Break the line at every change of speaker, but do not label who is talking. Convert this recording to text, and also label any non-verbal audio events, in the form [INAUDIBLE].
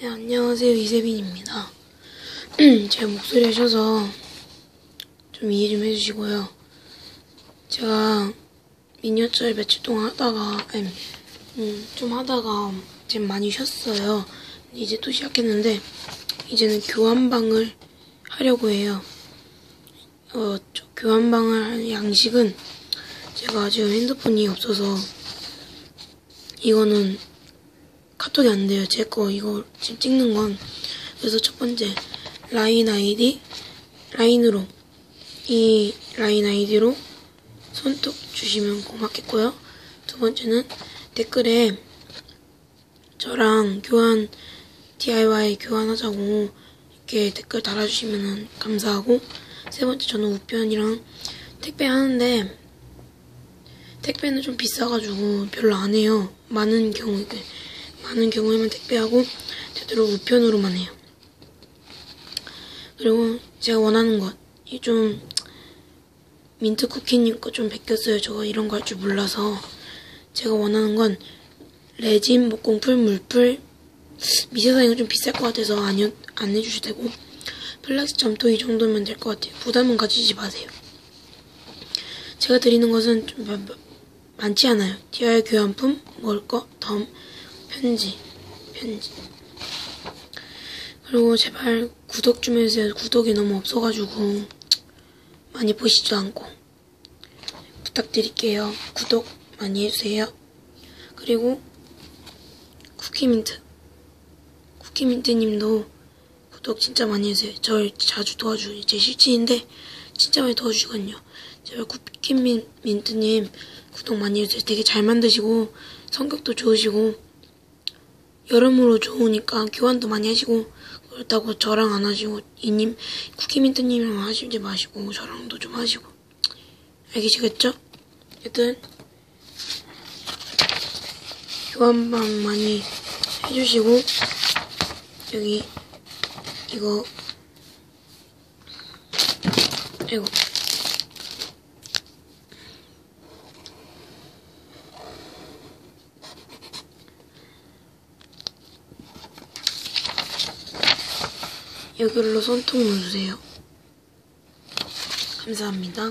네, 안녕하세요. 이세빈입니다. [CLEARS THROAT] 제 목소리 하셔서 좀 이해 좀 해주시고요. 제가 미니어처를 며칠 동안 하다가, 음, 좀 하다가 지금 많이 쉬었어요. 이제 또 시작했는데, 이제는 교환방을 하려고 해요. 어, 저 교환방을 할 양식은 제가 지금 핸드폰이 없어서 이거는 카톡이 안 돼요. 제 거 이거 지금 찍는 건 그래서 첫 번째 라인 아이디 라인으로 이 라인 아이디로 손톱 주시면 고맙겠고요. 두 번째는 댓글에 저랑 교환 DIY 교환하자고 이렇게 댓글 달아주시면 감사하고 세 번째 저는 우편이랑 택배 하는데 택배는 좀 비싸가지고 별로 안 해요. 많은 경우 많은 경우에만 택배하고 되도록 우편으로만 해요. 그리고 제가 원하는 것, 이 좀 민트 쿠키님 거 좀 베꼈어요. 저거 이런 거 할 줄 몰라서 제가 원하는 건 레진, 목공풀, 물풀, 미세사 이거 좀 비쌀 것 같아서 안, 안 해주셔도 되고 플라스틱 점토 이 정도면 될 것 같아요. 부담은 가지지 마세요. 제가 드리는 것은 좀 많지 않아요. DIY 교환품, 먹을 거, 덤, 편지, 편지. 그리고 제발 구독 좀 해주세요. 구독이 너무 없어가지고 많이 보시지도 않고 부탁드릴게요. 구독 많이 해주세요. 그리고 쿠키민트, 쿠키민트님도 구독 진짜 많이 해주세요. 절 자주 도와주고 제 실친인데 진짜 많이 도와주시거든요. 제발 쿠키민트님 구독 많이 해주세요. 되게 잘 만드시고 성격도 좋으시고 여러모로 좋으니까 교환도 많이 하시고 그렇다고 저랑 안 하시고 이님 쿠키민트님이랑 하시지 마시고 저랑도 좀 하시고 알겠시겠죠? 여튼 교환방 많이 해주시고 여기 이거 이거 여기로 손톱 넣어주세요. 감사합니다.